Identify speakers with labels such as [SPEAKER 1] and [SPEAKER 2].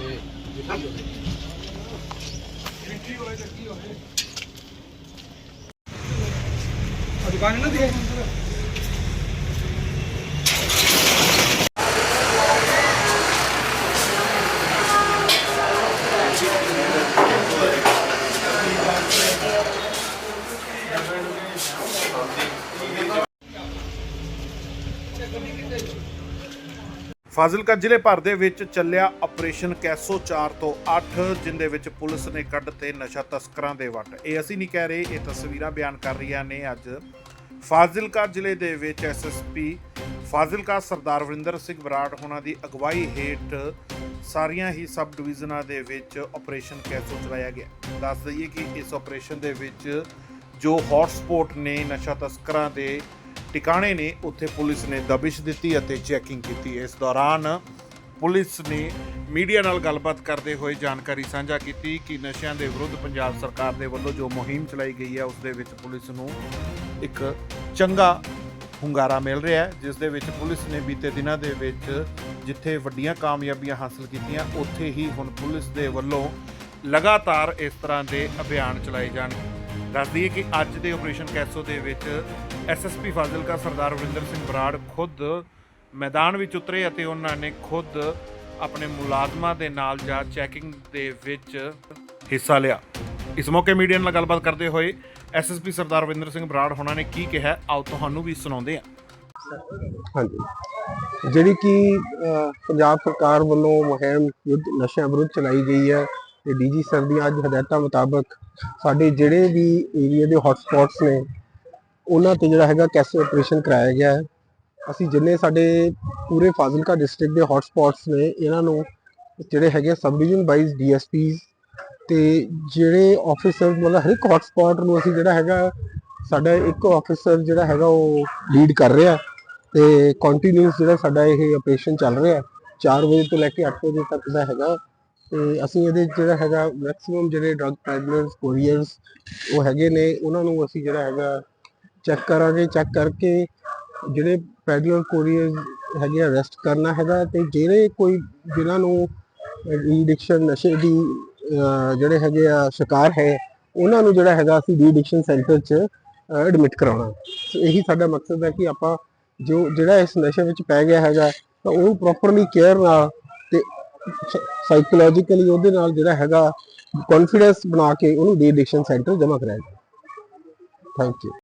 [SPEAKER 1] ਹੋਏ ਮਿੱਟੀ ਹੋਏ ਤਾਂ ਕੀ ਹੋਏ ਦੁਕਾਨ ਨਾ ਦੇ
[SPEAKER 2] ਫਾਜ਼ਿਲਕਾ ਜ਼ਿਲ੍ਹੇ ਭਰ ਦੇ ਵਿੱਚ ਚੱਲਿਆ ਆਪਰੇਸ਼ਨ ਕੈਸੋ 4 ਤੋਂ 8 ਜਿੰਦੇ ਵਿੱਚ ਪੁਲਿਸ ਨੇ ਕੱਢਤੇ ਨਸ਼ਾ ਤਸਕਰਾਂ ਦੇ ਵੱਟ। ਇਹ ਅਸੀਂ ਨਹੀਂ ਕਹਿ ਰਹੇ, ਇਹ ਤਸਵੀਰਾਂ ਬਿਆਨ ਕਰ ਰਹੀਆਂ ਨੇ ਅੱਜ। ਫਾਜ਼ਿਲਕਾ ਜ਼ਿਲ੍ਹੇ ਦੇ ਵਿੱਚ ਐਸਐਸਪੀ ਫਾਜ਼ਿਲਕਾ ਸਰਦਾਰ ਵਰਿੰਦਰ ਸਿੰਘ ਬਰਾੜ ਹੋਣਾ ਦੀ ਅਗਵਾਈ ਹੇਠ ਸਾਰੀਆਂ ਹੀ ਸਬ ਡਿਵੀਜ਼ਨਾਂ ਦੇ ਵਿੱਚ ਆਪਰੇਸ਼ਨ ਕੈਸੋ ਚਲਾਇਆ ਗਿਆ। ਦੱਸ ਦਈਏ ਕਿ ਇਸ ਆਪਰੇਸ਼ਨ ਦੇ ਵਿੱਚ ਜੋ ਹੌਟਸਪੌਟ ਨੇ ਨਸ਼ਾ ਤਸਕਰਾਂ ਦੇ ਟਿਕਾਣੇ ਨੇ, ਉੱਥੇ ਪੁਲਿਸ ਨੇ ਦਬਿਸ਼ ਦਿੱਤੀ ਅਤੇ ਚੈਕਿੰਗ ਕੀਤੀ। ਇਸ ਦੌਰਾਨ ਪੁਲਿਸ ਨੇ ਮੀਡੀਆ ਨਾਲ ਗੱਲਬਾਤ ਕਰਦੇ ਹੋਏ ਜਾਣਕਾਰੀ ਸਾਂਝਾ ਕੀਤੀ ਕਿ ਨਸ਼ਿਆਂ ਦੇ ਵਿਰੁੱਧ ਪੰਜਾਬ ਸਰਕਾਰ ਦੇ ਵੱਲੋਂ ਜੋ ਮੁਹਿੰਮ ਚਲਾਈ ਗਈ ਹੈ, ਉਸ ਦੇ ਵਿੱਚ ਪੁਲਿਸ ਨੂੰ ਇੱਕ ਚੰਗਾ ਹੁੰਗਾਰਾ ਮਿਲ ਰਿਹਾ ਹੈ, ਜਿਸ ਦੇ ਵਿੱਚ ਪੁਲਿਸ ਨੇ ਬੀਤੇ ਦਿਨਾਂ ਦੇ ਵਿੱਚ ਜਿੱਥੇ ਵੱਡੀਆਂ ਕਾਮਯਾਬੀਆਂ ਹਾਸਲ ਕੀਤੀਆਂ, ਉੱਥੇ ਹੀ ਹੁਣ ਪੁਲਿਸ ਦੇ ਵੱਲੋਂ ਲਗਾਤਾਰ ਇਸ ਤਰ੍ਹਾਂ ਦੇ ਅਭਿਆਨ ਚਲਾਏ ਜਾਣ ਦੱਸ ਦਈਏ ਕਿ ਅੱਜ ਦੇ ਆਪਰੇਸ਼ਨ ਕੈਸੋ ਦੇ ਵਿੱਚ ਐਸਐਸਪੀ ਫਾਜ਼ਿਲਕਾ ਸਰਦਾਰ ਵਰਿੰਦਰ ਸਿੰਘ ਬਰਾੜ ਖੁਦ ਮੈਦਾਨ ਵਿੱਚ ਉਤਰੇ ਅਤੇ ਉਹਨਾਂ ਨੇ ਖੁਦ ਆਪਣੇ ਮੁਲਾਜ਼ਮਾਂ ਦੇ ਨਾਲ ਜਾ ਚੈਕਿੰਗ ਦੇ ਵਿੱਚ ਹਿੱਸਾ ਲਿਆ। ਇਸ ਮੌਕੇ ਮੀਡੀਆ ਨਾਲ ਗੱਲਬਾਤ ਕਰਦੇ ਹੋਏ ਐਸਐਸਪੀ ਸਰਦਾਰ ਵਰਿੰਦਰ ਸਿੰਘ ਬਰਾੜ ਹੋਣਾ ਨੇ ਕੀ ਕਿਹਾ, ਆਓ ਤੁਹਾਨੂੰ ਵੀ ਸੁਣਾਉਂਦੇ ਹਾਂ।
[SPEAKER 3] ਹਾਂਜੀ। ਜਿਹੜੀ ਕਿ ਪੰਜਾਬ ਸਰਕਾਰ ਵੱਲੋਂ ਮੁਹਿੰਮ ਯੁੱਧ ਨਸ਼ਿਆਂ ਵਿਰੁੱਧ ਚਲਾਈ ਗਈ ਹੈ। ਤੇ ਡੀਜੀ ਸਰ ਦੀਆਂ ਅੱਜ ਹਦਾਇਤਾਂ ਮੁਤਾਬਕ ਸਾਡੇ ਜਿਹੜੇ ਵੀ ਏਰੀਆ ਦੇ ਹੌਟਸਪੌਟਸ ਨੇ, ਉਹਨਾਂ ਤੇ ਜਿਹੜਾ ਹੈਗਾ ਕੈਸੇ ਆਪਰੇਸ਼ਨ ਕਰਾਇਆ ਗਿਆ ਹੈ। ਅਸੀਂ ਜਿੰਨੇ ਸਾਡੇ ਪੂਰੇ ਫਾਜ਼ਿਲਕਾ ਡਿਸਟ੍ਰਿਕਟ ਦੇ ਹੌਟਸਪੌਟਸ ਨੇ, ਇਹਨਾਂ ਨੂੰ ਜਿਹੜੇ ਹੈਗੇ ਸਬ ਡਿਵੀਜ਼ਨ ਵਾਈਜ਼ ਡੀਐਸਪੀਜ਼ ਤੇ ਜਿਹੜੇ ਆਫੀਸਰ ਮਤਲਬ ਹਰ ਇੱਕ ਹੌਟਸਪੌਟ ਨੂੰ ਅਸੀਂ ਜਿਹੜਾ ਹੈਗਾ, ਸਾਡਾ ਇੱਕ ਆਫੀਸਰ ਜਿਹੜਾ ਹੈਗਾ ਉਹ ਲੀਡ ਕਰ ਰਿਹਾ ਤੇ ਕੰਟੀਨਿਊਸ ਜਿਹੜਾ ਸਾਡਾ ਇਹ ਆਪਰੇਸ਼ਨ ਚੱਲ ਰਿਹਾ 4 ਵਜੇ ਤੋਂ ਲੈ ਕੇ 8 ਵਜੇ ਤੱਕ ਦਾ ਹੈਗਾ। ਤੇ ਅਸੀਂ ਇਹਦੇ 'ਚ ਜਿਹੜਾ ਹੈਗਾ ਮੈਕਸਿਮਮ ਜਿਹੜੇ ਡਰਗ ਪੈਡਲਰਸ ਕੋਰੀਅਰਸ ਉਹ ਹੈਗੇ ਨੇ, ਉਹਨਾਂ ਨੂੰ ਅਸੀਂ ਜਿਹੜਾ ਹੈਗਾ ਚੈੱਕ ਕਰਾਂਗੇ ਚੈੱਕ ਕਰਕੇ ਜਿਹੜੇ ਪੈਡਲਰ ਕੋਰੀਅਰ ਹੈਗੇ ਅਰੈਸਟ ਕਰਨਾ ਹੈਗਾ ਤੇ ਜਿਹੜੇ ਕੋਈ ਜਿਨ੍ਹਾਂ ਨੂੰ ਰੀਡਿਕਸ਼ਨ ਨਸ਼ੇ ਦੀ ਜਿਹੜੇ ਹੈਗੇ ਆ ਸ਼ਿਕਾਰ ਹੈ, ਉਹਨਾਂ ਨੂੰ ਜਿਹੜਾ ਹੈਗਾ ਅਸੀਂ ਰੀਡਿਕਸ਼ਨ ਸੈਂਟਰ 'ਚ ਐਡਮਿਟ ਕਰਾਉਣਾ। ਸੋ ਇਹੀ ਸਾਡਾ ਮਕਸਦ ਹੈ ਕਿ ਆਪਾਂ ਜੋ ਜਿਹੜਾ ਇਸ ਨਸ਼ੇ ਵਿੱਚ ਪੈ ਗਿਆ ਹੈਗਾ ਤਾਂ ਉਹਨੂੰ ਪ੍ਰੋਪਰਲੀ ਕੇਅਰ ਨਾਲ ਤੇ ਸਾਈਕੋਲੋਜੀਕਲੀ ਉਹਦੇ ਨਾਲ ਜਿਹੜਾ ਹੈਗਾ ਕੌਨਫੀਡੈਂਸ ਬਣਾ ਕੇ ਉਹਨੂੰ ਡੀ ਐਡਿਕਸ਼ਨ ਸੈਂਟਰ ਜਮ੍ਹਾਂ ਕਰਾਇਆ ਥੈਂਕ ਯੂ